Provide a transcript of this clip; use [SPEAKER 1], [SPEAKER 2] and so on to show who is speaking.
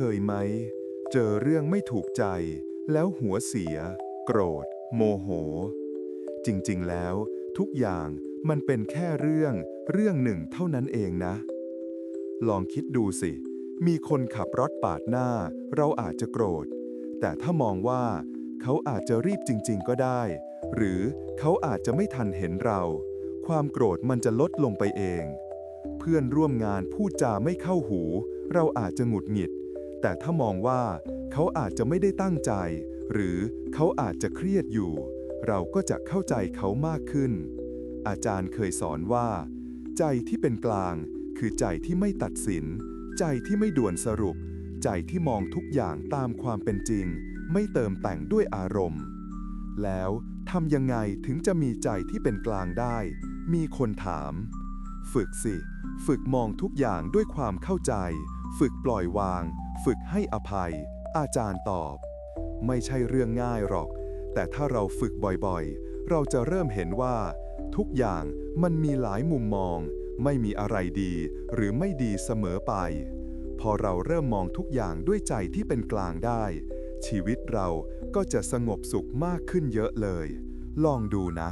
[SPEAKER 1] เคยไหม เจอเรื่องไม่ถูกใจ แล้วหัวเสีย โกรธ โมโห จริงๆแล้ว ทุกอย่างมันเป็นแค่เรื่องเรื่องหนึ่งเท่านั้นเองนะ ลองคิดดูสิ มีคนขับรถปาดหน้า เราอาจจะโกรธ แต่ถ้ามองว่า เขาอาจจะรีบจริง ๆ ก็ได้ หรือเขาอาจจะไม่ทันเห็นเรา ความโกรธมันจะลดลงไปเอง เพื่อนร่วมงานพูดจาไม่เข้าหู เราอาจจะหงุดหงิด แต่ถ้ามองว่าเขาอาจจะไม่ได้ตั้งใจ หรือเขาอาจจะเครียดอยู่ เราก็จะเข้าใจเขามากขึ้น อาจารย์เคยสอนว่า ใจที่เป็นกลาง คือใจที่ไม่ตัดสิน ใจที่ไม่ด่วนสรุป ใจที่มองทุกอย่างตามความเป็นจริง ไม่เติมแต่งด้วยอารมณ์ แล้วทำยังไงถึงจะมีใจที่เป็นกลางได้ มีคนถาม ฝึกสิ ฝึกมองทุกอย่างด้วยความเข้าใจ ฝึกปล่อยวาง ฝึกให้อภัย อาจารย์ตอบ ไม่ใช่เรื่องง่ายหรอก แต่ถ้าเราฝึกบ่อยๆ เราจะเริ่มเห็นว่า ทุกอย่างมันมีหลายมุมมอง ไม่มีอะไรดีหรือไม่ดีเสมอไป พอเราเริ่มมองทุกอย่างด้วยใจที่เป็นกลางได้ ชีวิตเราก็จะสงบสุขมากขึ้นเยอะเลย ลองดูนะ